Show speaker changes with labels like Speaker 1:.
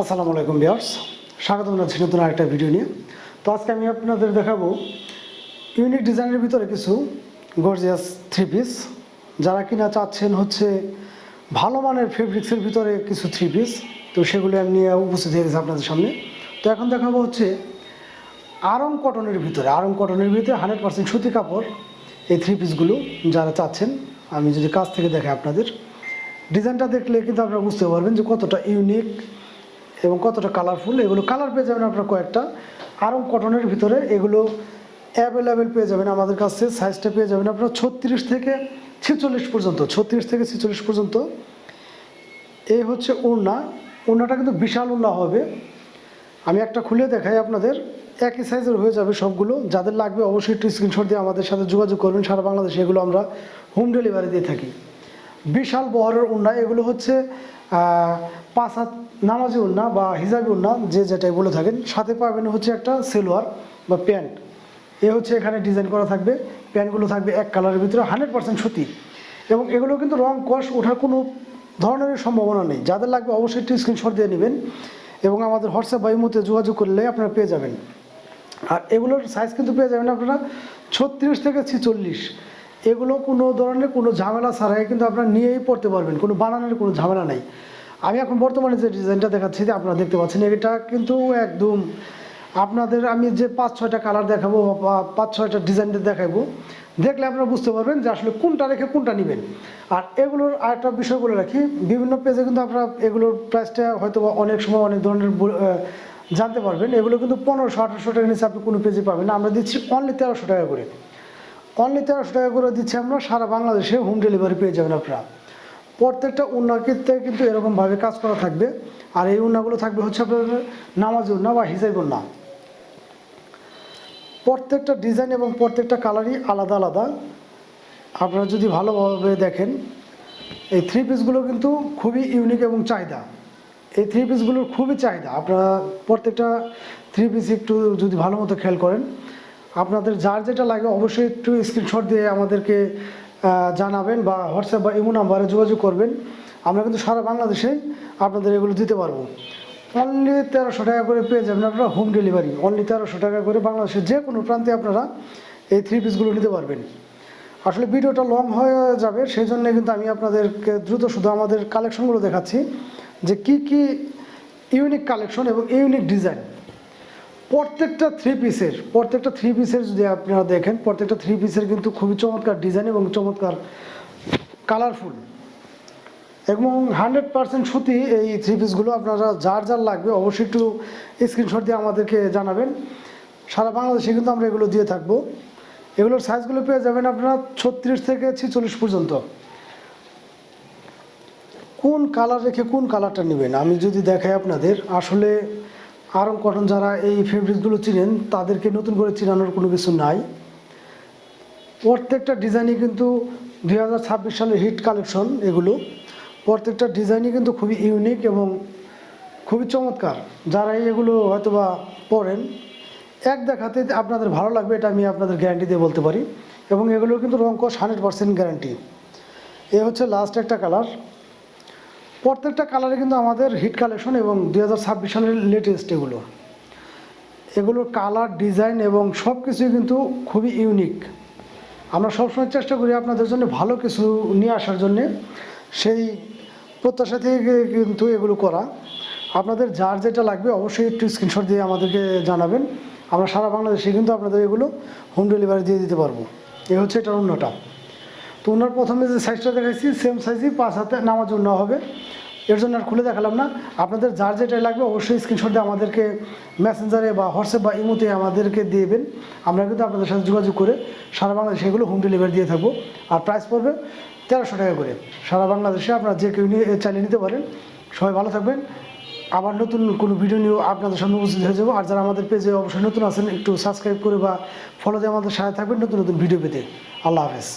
Speaker 1: আসসালামু আলাইকুম বিয়ার্স স্বাগত জানাচ্ছি নতুন আরেকটা ভিডিও নিয়ে। তো আজকে আমি আপনাদের দেখাবো ইউনিক ডিজাইনের ভিতরে কিছু গর্জিয়াস থ্রি পিস যারা কিনা চাচ্ছেন হচ্ছে ভালো মানের ফেব্রিক্সের ভিতরে কিছু থ্রি পিস তো সেগুলো আমি নিয়ে উপস্থিত হয়ে গেছি আপনাদের সামনে। তো এখন দেখাবো হচ্ছে আরং কটনের ভিতরে। আরং কটনের ভিতরে হান্ড্রেড পার্সেন্ট সুতি কাপড় এই থ্রি পিসগুলো যারা চাচ্ছেন, আমি যদি কাছ থেকে দেখাই আপনাদের। ডিজাইনটা দেখলে কিন্তু আপনারা বুঝতে পারবেন যে কতটা ইউনিক এবং কতটা কালারফুল এগুলো কালার পেয়ে যাবেন আপনারা কয়েকটা। আরং কটনের ভিতরে এগুলো অ্যাভেলেবেল পেয়ে যাবেন আমাদের কাছে সাইজটা পেয়ে যাবেন আপনারা ছত্রিশ থেকে ছেচল্লিশ পর্যন্ত, ছত্রিশ থেকে ছেচল্লিশ পর্যন্ত। এই হচ্ছে ওড়না। ওড়নাটা কিন্তু বিশাল ওড়না হবে। আমি একটা খুলে দেখাই আপনাদের। একই সাইজের হয়ে যাবে সবগুলো। যাদের লাগবে অবশ্যই একটু স্ক্রিনশট দিয়ে আমাদের সাথে যোগাযোগ করবেন। সারা বাংলাদেশে এগুলো আমরা হোম ডেলিভারি দিয়ে থাকি। বিশাল বহরের উন্না, এগুলো হচ্ছে পাঁচ হাত নামাজি উন্না বা হিজাবি উন্না, যে যেটাই বলে থাকেন। সাথে পাবেন হচ্ছে একটা সেলোয়ার বা প্যান্ট। এ হচ্ছে এখানে ডিজাইন করা থাকবে। প্যান্টগুলো থাকবে এক কালারের ভিতরে, হান্ড্রেড পার্সেন্ট সুতি। এবং এগুলো কিন্তু রং, কষ, ওঠার কোনো ধরনের সম্ভাবনা নেই। যাদের লাগবে অবশ্যই একটু স্ক্রিনশট দিয়ে নেবেন। এবং আমাদের হোয়াটসঅ্যাপ বা যোগাযোগ করলে আপনারা পেয়ে যাবেন। আর এগুলোর সাইজ কিন্তু পেয়ে যাবেন আপনারা ছত্রিশ থেকে ছিচল্লিশ। এগুলো কোনো ধরনের কোনো ঝামেলা ছাড়াই কিন্তু আপনারা নিয়েই পড়তে পারবেন। কোনো বানানোর কোনো ঝামেলা নাই। আমি এখন বর্তমানে যে ডিজাইনটা দেখাচ্ছি, যে আপনারা দেখতে পাচ্ছেন, এটা কিন্তু একদম আপনাদের আমি যে পাঁচ, ছয়টা কালার দেখাবো বা পাঁচ, ছয়টা ডিজাইন দেখাবো, দেখলে আপনারা বুঝতে পারবেন যে আসলে কোনটা রেখে কোনটা নেবেন। আর এগুলোর আরেকটা বিষয় বলে রাখি, বিভিন্ন পেজে কিন্তু আপনারা এগুলোর প্রাইসটা হয়তো অনেক সময় অনেক ধরনের জানতে পারবেন। এগুলো কিন্তু পনেরোশো, আঠারোশো টাকা নিচে আপনি কোনো পেজে পাবেন আমরা দিচ্ছি অনলি তেরোশো টাকা করে। অনলি তেরোশো টাকা করে দিচ্ছি আমরা, সারা বাংলাদেশে হোম ডেলিভারি পেয়ে যাবেন আপনারা। প্রত্যেকটা উন্নাকিতে কিন্তু এরকমভাবে কাজ করা থাকবে। আর এই উন্নাগুলো থাকবে হচ্ছে আপনার নামাজ উন্না বা হিজাইব উন্না। প্রত্যেকটা ডিজাইন এবং প্রত্যেকটা কালারই আলাদা আলাদা। আপনারা যদি ভালোভাবে দেখেন, এই থ্রি পিসগুলো কিন্তু খুবই ইউনিক এবং চাহিদা। এই থ্রি পিসগুলোর খুবই চাহিদা। আপনারা প্রত্যেকটা থ্রি পিস একটু যদি ভালো মতো খেয়াল করেন আপনাদের যার যেটা লাগে অবশ্যই একটু স্ক্রিনশট দিয়ে আমাদেরকে জানাবেন বা হোয়াটসঅ্যাপ বা ইমো নাম্বারে যোগাযোগ করবেন। আমরা কিন্তু সারা বাংলাদেশে আপনাদের এগুলো দিতে পারব। অনলি তেরোশো টাকা করে পেয়ে যাবেন আপনারা হোম ডেলিভারি অনলি তেরোশো টাকা করে বাংলাদেশের যে কোনো প্রান্তে আপনারা এই থ্রি পিসগুলো নিতে পারবেন। আসলে ভিডিওটা লং হয়ে যাবে সেই জন্য কিন্তু আমি আপনাদেরকে দ্রুত শুধু আমাদের কালেকশনগুলো দেখাচ্ছি যে কি কি ইউনিক কালেকশন এবং ইউনিক ডিজাইন প্রত্যেকটা থ্রি পিসের প্রত্যেকটা থ্রি পিসের যদি আপনারা দেখেন, প্রত্যেকটা থ্রি পিসের কিন্তু খুবই চমৎকার ডিজাইন এবং চমৎকার কালারফুল এবং হান্ড্রেড পার্সেন্ট সুতি এই থ্রি পিসগুলো আপনারা যার যার লাগবে অবশ্যই একটু স্ক্রিনশট দিয়ে আমাদেরকে জানাবেন। সারা বাংলাদেশে কিন্তু আমরা এগুলো দিয়ে থাকব। এগুলোর সাইজগুলো পেয়ে যাবেন আপনারা ছত্রিশ থেকে ছিচল্লিশ পর্যন্ত। কোন কালার রেখে কোন কালারটা নেবেন? আমি যদি দেখাই আপনাদের, আসলে আরং কটন যারা এই ফেব্রিকগুলো চিনেন, তাদেরকে নতুন করে চিনানোর কোনো কিছু নাই। প্রত্যেকটা ডিজাইনই কিন্তু দুই হাজার ছাব্বিশ সালের হিট কালেকশন এগুলো। প্রত্যেকটা ডিজাইনই কিন্তু খুবই ইউনিক এবং খুবই চমৎকার। যারা এগুলো হয়তোবা পরেন এক দেখাতে আপনাদের ভালো লাগবে, এটা আমি আপনাদের গ্যারান্টি দিয়ে বলতে পারি। এবং এগুলো কিন্তু রঙ্কশ হান্ড্রেড পার্সেন্ট গ্যারান্টি এ হচ্ছে লাস্ট একটা কালার প্রত্যেকটা কালারে কিন্তু আমাদের হিট কালেকশন এবং দুই হাজার ছাব্বিশ সালের লেটেস্ট এগুলো। এগুলোর কালার ডিজাইন এবং সব কিছুই কিন্তু খুবই ইউনিক আমরা সবসময় চেষ্টা করি আপনাদের জন্য ভালো কিছু নিয়ে আসার জন্যে। সেই প্রত্যাশা থেকে কিন্তু এগুলো করা। আপনাদের যার যেটা লাগবে অবশ্যই একটু স্ক্রিনশট দিয়ে আমাদেরকে জানাবেন। আমরা সারা বাংলাদেশে কিন্তু আপনাদের এগুলো হোম ডেলিভারি দিয়ে দিতে পারব। এই হচ্ছে এটার অন্যটা। তো ওনার প্রথমে যে সাইজটা দেখাইছি সেম সাইজই পাঁচ হাতে নামার জন্য হবে। এর জন্য আর খুলে দেখালাম না। আপনাদের যার যেটাই লাগবে, অবশ্যই স্ক্রিনশট দিয়ে আমাদেরকে মেসেঞ্জারে বা হোয়াটসঅ্যাপ বা ইমোতে আমাদেরকে দিয়েবেন আমরা কিন্তু আপনাদের সাথে যোগাযোগ করে সারা বাংলাদেশে এগুলো হোম ডেলিভারি দিয়ে থাকব। আর প্রাইস পড়বে তেরোশো টাকা করে। সারা বাংলাদেশে আপনারা যে কেউ নিয়ে চালিয়ে নিতে পারেন। সবাই ভালো থাকবেন। আবার নতুন কোনো ভিডিও নিয়েও আপনাদের সামনে উপস্থিত হয়ে যাব। আর যারা আমাদের পেজে অবশ্যই নতুন আছেন, একটু সাবস্ক্রাইব করে বা ফলো দিয়ে আমাদের সাথে থাকবেন নতুন নতুন ভিডিও পেতে। আল্লাহ হাফেজ।